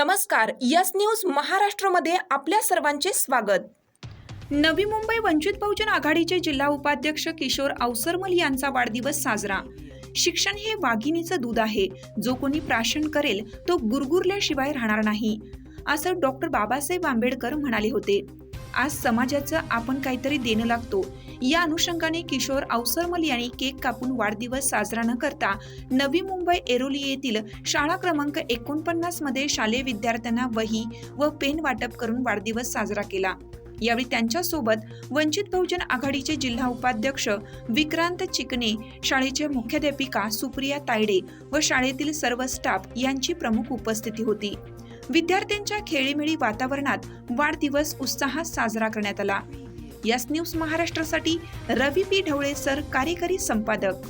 नमस्कार yes news महाराष्ट्रमध्ये आपल्या सर्वांचे स्वागत. नवी मुंबई वंचित बहुजन आघाडीचे जिल्हा उपाध्यक्ष किशोर अवसरमल यांचा वाढदिवस साजरा. शिक्षण हे वाघिणीचं दूध आहे. जो कोणी प्राशन करेल तो गुरगुरल्याशिवाय राहणार नाही. असं डॉक्टर बाबासाहेब आंबेडकर म्हणाले होते. आज समाजाचं आपण काहीतरी देणं लागतो. या अनुषंगाने किशोर अवसरमल यांनी केक कापून वाढदिवस साजरा न करता नवी मुंबई एरोली येथील शाळा क्रमांक एकोणपन्नासमध्ये शालेय विद्यार्थ्यांना वही व पेन वाटप करून वाढदिवस साजरा केला. यावेळी त्यांच्यासोबत वंचित बहुजन आघाडीचे जिल्हा उपाध्यक्ष विक्रांत चिकणे शाळेचे मुख्याध्यापिका सुप्रिया तायडे व शाळेतील सर्व स्टाफ यांची प्रमुख उपस्थिती होती. विद्यार्थ्यांच्या खेळीमेळी वातावरणात वाढदिवस उत्साहात साजरा करण्यात आला. यस न्यूज महाराष्ट्रासाठी रवी पी ढवळे सर कार्यकारी संपादक.